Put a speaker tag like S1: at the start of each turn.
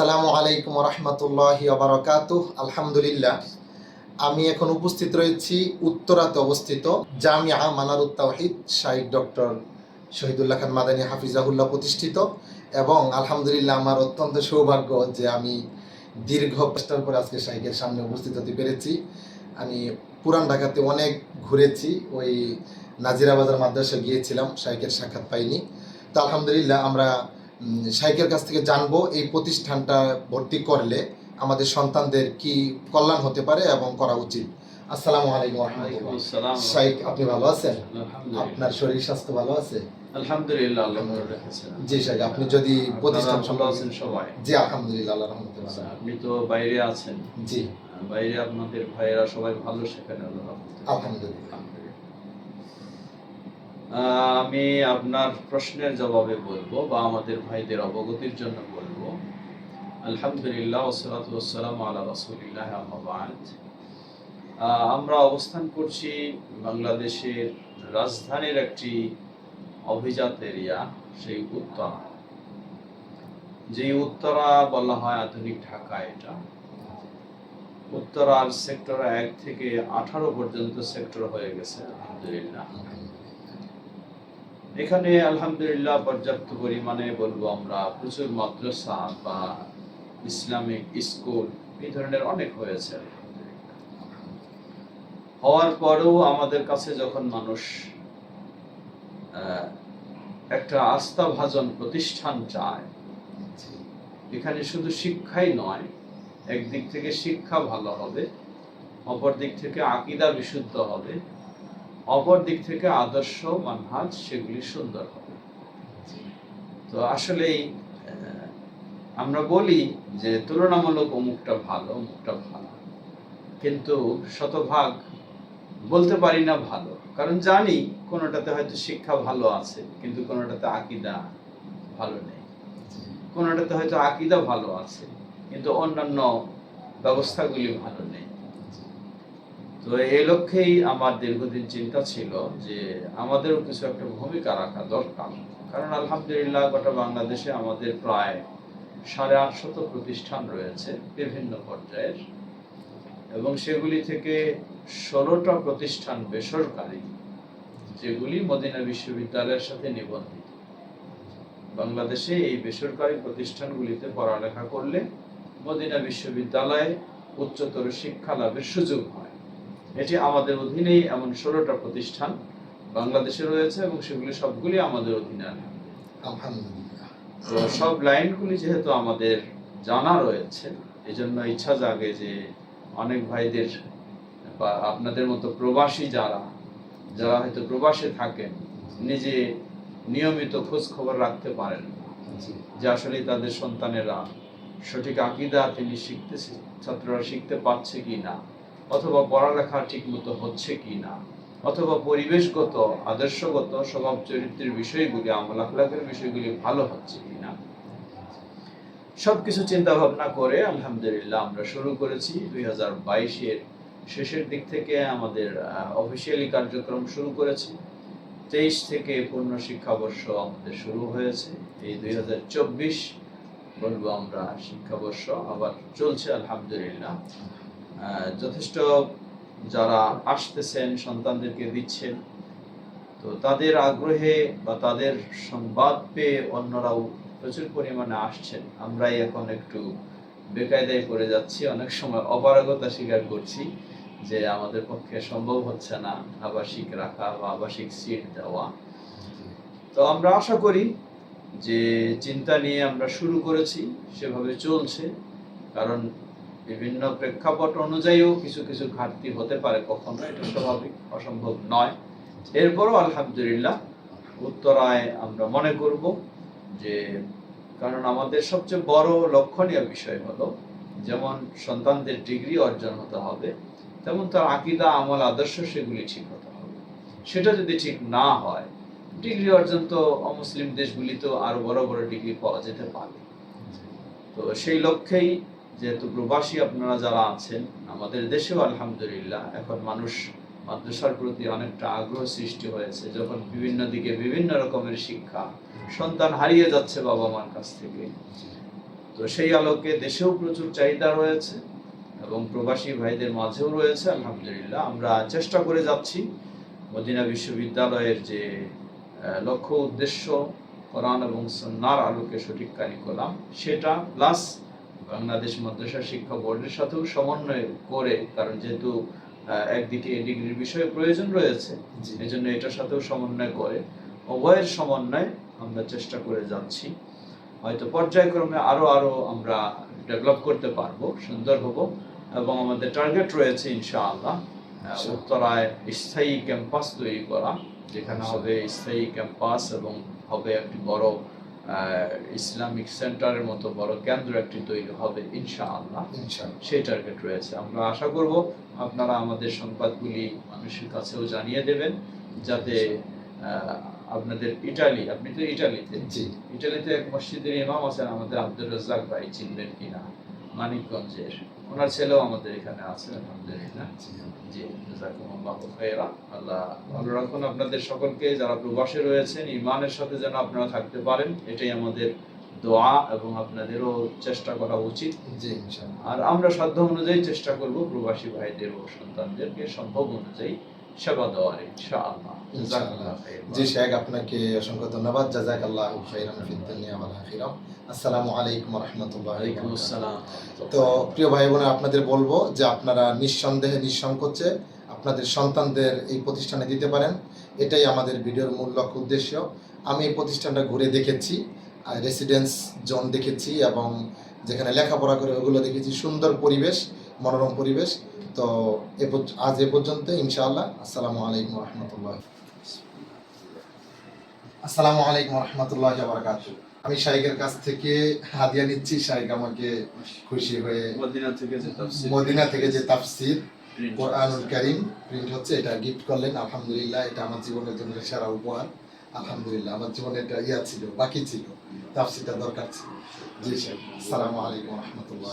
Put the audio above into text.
S1: আসসালামু আলাইকুম রহমতুল্লাহি আবরকাত আলহামদুলিল্লাহ, আমি এখন উপস্থিত রয়েছি উত্তরাতে অবস্থিত জামিয়া মানারুত তাওহিদ শাহিদ ডক্টর শহীদুল্লাহ খান মাদানী হাফিজাহুল্লাহ প্রতিষ্ঠিত এবং আলহামদুলিল্লাহ আমার অত্যন্ত সৌভাগ্য যে আমি দীর্ঘ চেষ্টার পরে আজকে শাহিকের সামনে উপস্থিত হতে পেরেছি। আমি পুরান ঢাকাতে অনেক ঘুরেছি, ওই নাজিরা বাজার মাদ্রাসায় গিয়েছিলাম শাহিকের সাক্ষাৎ পাইনি। তো আলহামদুলিল্লাহ আমরা শাইকের কাছ থেকে জানব এই প্রতিষ্ঠানটা ভর্তি করলে আমাদের সন্তানদের কি কল্যাণ হতে পারে এবং করা উচিত। আসসালামু আলাইকুম রহমতুল্লাহ। শাইক আপনি ভালো আছেন? আপনার শরীর স্বাস্থ্য ভালো আছে?
S2: আলহামদুলিল্লাহ
S1: জি শাইক আপনি যদি প্রতিষ্ঠান সম্পর্কে
S2: সবাই?
S1: জি আলহামদুলিল্লাহ আল্লাহ রহমতে
S2: আপনি তো বাইরে আছেন।
S1: জি।
S2: বাইরে আপনাদের ভাইয়েরা সবাই ভালো সেখানে
S1: আলহামদুলিল্লাহ।
S2: আমি আপনার প্রশ্নের জবাবে বলব বা আমাদের ভাইদের অবগতির জন্য বলব। আলহামদুলিল্লাহ ওসলাত ওসালাম আলা রাসূলিল্লাহ আম্মা বা'দ। আহ, আমরা অবস্থান করছি বাংলাদেশের রাজধানীর একটি অভিজাত এরিয়া সেই উত্তরা। যে উত্তরা বলা হয় আধুনিক ঢাকা এটা। উত্তরার সেক্টর এক থেকে আঠারো পর্যন্ত সেক্টর হয়ে গেছে আলহামদুলিল্লাহ। এখানে আলহামদুলিল্লাহ পর্যাপ্ত পরিমাণে বলব আমরা প্রচুর মাদ্রাসা বা ইসলামিক স্কুল এই ধরনের অনেক হয়েছে। হওয়ার পরেও আমাদের কাছে যখন মানুষ একটা আস্থাভাজন প্রতিষ্ঠান চায়, এখানে শুধু শিক্ষাই নয়, একদিক থেকে শিক্ষা ভালো হবে অপর দিক থেকে আকিদা বিশুদ্ধ হবে অপর দিক থেকে আদর্শ মানহাজ সেগুলি সুন্দর হবে। তো আসলেই আমরা বলি যে তুলনামূলক অমুকটা ভালো অমুকটা ভালো। কিন্তু শতভাগ বলতে পারি না ভালো। কারণ জানি কোনোটাতে হয়তো শিক্ষা ভালো আছে, কিন্তু কোনোটাতে আকিদা ভালো নেই। কোনোটাতে হয়তো আকিদা ভালো আছে, কিন্তু অন্যান্য ব্যবস্থাগুলি ভালো নেই। তো এই লক্ষ্যেই আমার দীর্ঘদিন চিন্তা ছিল যে আমাদেরও কিছু একটা ভূমিকা রাখা দরকার। কারণ আলহামদুলিল্লাহ গোটা বাংলাদেশে আমাদের প্রায় সাড়ে আটশত প্রতিষ্ঠান রয়েছে বিভিন্ন পর্যায়ের। এবং সেগুলি থেকে ষোলোটা প্রতিষ্ঠান বেসরকারি, যেগুলি মদিনা বিশ্ববিদ্যালয়ের সাথে নিবন্ধিত। বাংলাদেশে এই বেসরকারি প্রতিষ্ঠানগুলিতে পড়ালেখা করলে মদিনা বিশ্ববিদ্যালয়ে উচ্চতর শিক্ষা লাভের সুযোগ হয়। এটি আমাদের অধীনেই এমন ষোলোটা প্রতিষ্ঠান বাংলাদেশে রয়েছে এবং সেগুলি সবগুলি আমাদের অধীনে আলহামদুলিল্লাহ। তো সব লাইনগুলি যেহেতু আমাদের জানা রয়েছে এই জন্য ইচ্ছা জাগে যে অনেক ভাইদের বা আপনাদের মতো প্রবাসী যারা যারা হয়তো প্রবাসে থাকেন নিজে নিয়মিত খোঁজ খবর রাখতে পারেন। যে আসলে তাদের সন্তানেরা সঠিক আকিদা তিনি শিখতেছে ছাত্ররা শিখতে পারছে কি না অথবা পড়ালেখা ঠিক মতো হচ্ছে কি না অথবা পরিবেশগত, আদর্শগত স্বভাব চরিত্রের বিষয়গুলি আমল আখলাকের বিষয়গুলি ভালো হচ্ছে কি না সবকিছু চিন্তা ভাবনা করে আলহামদুলিল্লাহ আমরা শুরু করেছি। দুই হাজার শেষের দিক থেকে আমাদের অফিসিয়ালি কার্যক্রম শুরু করেছি। তেইশ থেকে পূর্ণ শিক্ষাবর্ষ আমাদের শুরু হয়েছে। এই দুই হাজার চব্বিশ বলব আমরা শিক্ষাবর্ষ আবার চলছে আলহামদুলিল্লাহ। যথেষ্ট যারা আসতেছেন, সন্তানদেরকে দিচ্ছেন, তো তাদের আগ্রহে বা তাদের সংবাদ পেয়ে অন্যরাও প্রচুর পরিমাণে আসছেন। আমরাই এখন একটু বেকায়দায় পড়ে যাচ্ছি। অনেক সময় অপারগতা স্বীকার করছি যে আমাদের পক্ষে সম্ভব হচ্ছে না আবাসিক রাখা বা আবাসিক সিট দেওয়া। তো আমরা আশা করি যে চিন্তা নিয়ে আমরা শুরু করেছি, সেভাবে চলছে। কারণ বিভিন্ন প্রেক্ষাপট অনুযায়ীও কিছু কিছু ঘাটতি হতে পারে, কখনো এটা স্বাভাবিক, অসম্ভব নয়। এরপরও আলহামদুলিল্লাহ উত্তরায় আমরা মনে করব যে, কারণ আমাদের সবচেয়ে বড় লক্ষণীয় বিষয় হলো, যেমন সন্তানদের ডিগ্রি অর্জন হতে হবে, তেমন তার আকিদা, আমল, আদর্শ সেগুলি ঠিক হতে হবে। সেটা যদি ঠিক না হয়, ডিগ্রি অর্জন তো অমুসলিম দেশগুলিতেও আরও বড় বড় ডিগ্রি পাওয়া যেতে পারে। তো সেই লক্ষ্যেই যেহেতু প্রবাসী আপনারা যারা আছেন, আমাদের দেশেও আলহামদুলিল্লাহ এখন মানুষ মাদ্রাসার প্রতি অনেকটা আগ্রহ সৃষ্টি হয়েছে, যখন বিভিন্ন দিকে বিভিন্ন রকমের শিক্ষা সন্তান হারিয়ে যাচ্ছে বাবা মার কাছ থেকে। তো সেই আলোকে দেশেও প্রচুর চাহিদা রয়েছে এবং প্রবাসী ভাইদের মাঝেও রয়েছে, আলহামদুলিল্লাহ। আমরা চেষ্টা করে যাচ্ছি মদিনা বিশ্ববিদ্যালয়ের যে লক্ষ্য উদ্দেশ্য, কোরআন এবং সন্ন্যার আলোকে সঠিক কারিকুলাম, সেটা, প্লাস বাংলাদেশ মাদ্রাসা শিক্ষা বোর্ডের সাথেও সমন্বয় করে কারণ যেহেতু একদিকে ডিগ্রির বিষয়ে প্রয়োজন রয়েছে এই জন্য এটার সাথেও সমন্বয় করে। উভয়ের সমন্বয় আমরা চেষ্টা করে যাচ্ছি। হয়তো পর্যায়ক্রমে আরও আরও আমরা ডেভেলপ করতে পারব সুন্দর হব এবং আমাদের টার্গেট রয়েছে ইনশাআল্লাহ উত্তরায় স্থায়ী ক্যাম্পাস তৈরি করা যেখানে হবে স্থায়ী ক্যাম্পাস এবং হবে একটি বড় ইসলামিক সেন্টারের মতো বড় কেন্দ্র একটি তৈরি হবে ইনশাআল্লাহ। সেই টার্গেট রয়েছে। আমরা আশা করব আপনারা আমাদের সংবাদগুলি মানুষের কাছেও জানিয়ে দেবেন যাতে আহ, আপনাদের ইটালি আপনি তো ইটালিতে?
S1: জি।
S2: ইটালিতে এক মসজিদের ইমাম আছেন আমাদের আব্দুর রাজ্জাক ভাই চিনবেন কিনা? মানিকগঞ্জের। ওনার ছেলেও আমাদের এখানে আছে আলহামদুলিল্লাহ।
S1: জি
S2: জি খাইরা। আল্লাহ ভালো রাখুন আপনাদের সকলকে যারা প্রবাসে রয়েছেন ইমানের সাথে যেন আপনারা থাকতে পারেন এটাই আমাদের দোয়া এবং আপনাদেরও চেষ্টা করা উচিত।
S1: জি
S2: আর আমরা সাধ্য অনুযায়ী চেষ্টা করব প্রবাসী ভাইদের ও সন্তানদেরকে সম্ভব অনুযায়ী সেবা দেওয়ার ইনশাআল্লাহ।
S1: জি শেখ আপনাকে অসংখ্য ধন্যবাদ। জাজাকাল্লাহু খাইরান ফিদ দুনিয়া ওয়াল আখিরা আসসালামু আলাইকুম
S2: ওয়ালাইকুম আসসালাম।
S1: তো প্রিয় ভাই বোনেরা আপনাদের বলব যে আপনারা নিঃসন্দেহে নিঃসংকোচে আপনাদের সন্তানদের এই প্রতিষ্ঠানে দিতে পারেন। এটাই আমাদের ভিডিওর মূল লক্ষ্য উদ্দেশ্য। আমি এই প্রতিষ্ঠানটা ঘুরে দেখেছি। রেসিডেন্স জোন দেখেছি এবং যেখানে লেখাপড়া করে ওগুলো দেখেছি। সুন্দর পরিবেশ মনোরম পরিবেশ। তো এ আজ এ পর্যন্ত ইনশাআল্লাহ। আসসালামু আলাইকুম রহমতুল্লাহ। আসসালামু আলাইকুম রহমতুল্লাহ বারকাতুহু আমি শাইকের কাছ থেকে হাদিয়া নিচ্ছি। শাইক আমাকে খুশি হয়ে
S2: মদিনা থেকে যে তাফসীর
S1: মদিনা থেকে যে তাফসির কোরআনুল। কারীম প্রিন্ট হচ্ছে। এটা গিফট করলেন। আলহামদুলিল্লাহ এটা আমার জীবনের জন্য সেরা উপহার। আলহামদুলিল্লাহ আমার জীবনে এটা ইয়া ছিল বাকি ছিল। তাফসিরটা দরকার ছিল জি স্যার আসসালামু আলাইকুম রহমতুল্লাহ